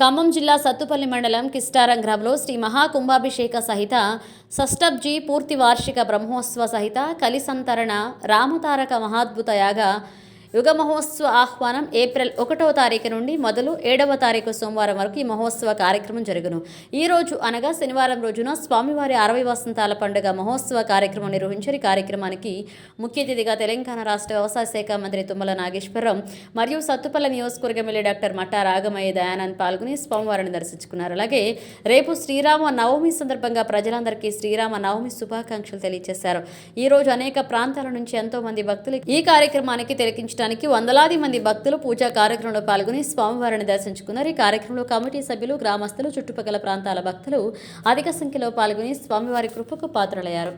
ఖమ్మం జిల్లా సత్తుపల్లి మండలం కిస్టారం గ్రామంలో శ్రీ మహాకుంభాభిషేక సహిత షష్టబ్జీ పూర్తి వార్షిక బ్రహ్మోత్సవ సహిత కలిసంతరణ రామతారక మహాద్భుత యాగ యుగ మహోత్సవ ఆహ్వానం ఏప్రిల్ ఒకటవ తారీఖు నుండి మొదలు ఏడవ తారీఖు సోమవారం వరకు ఈ మహోత్సవ కార్యక్రమం జరుగును. ఈ రోజు అనగా శనివారం రోజున స్వామివారి అరవై వసంతాల పండుగ మహోత్సవ కార్యక్రమం నిర్వహించారు ఈ కార్యక్రమానికి ముఖ్య అతిథిగా తెలంగాణ రాష్ట్ర వ్యవసాయ శాఖ మంత్రి తుమ్మల నాగేశ్వరరావు మరియు సత్తుపల్లి నియోజకవర్గ ఎమ్మెల్యే డాక్టర్ మట్టా రాగమయ్య దయానంద్ పాల్గొని స్వామివారిని దర్శించుకున్నారు. అలాగే రేపు శ్రీరామ నవమి సందర్భంగా ప్రజలందరికీ శ్రీరామ నవమి శుభాకాంక్షలు తెలియజేశారు. ఈ రోజు అనేక ప్రాంతాల నుంచి ఎంతో మంది భక్తులు ఈ కార్యక్రమానికి తిలకించడానికి వందలాది మంది భక్తులు పూజా కార్యక్రమంలో పాల్గొని స్వామివారిని దర్శించుకున్నారు. ఈ కార్యక్రమంలో కమిటీ సభ్యులు గ్రామస్తులు చుట్టుపక్కల ప్రాంతాల భక్తులు అధిక సంఖ్యలో పాల్గొని స్వామివారి కృపకు పాత్రలయ్యారు.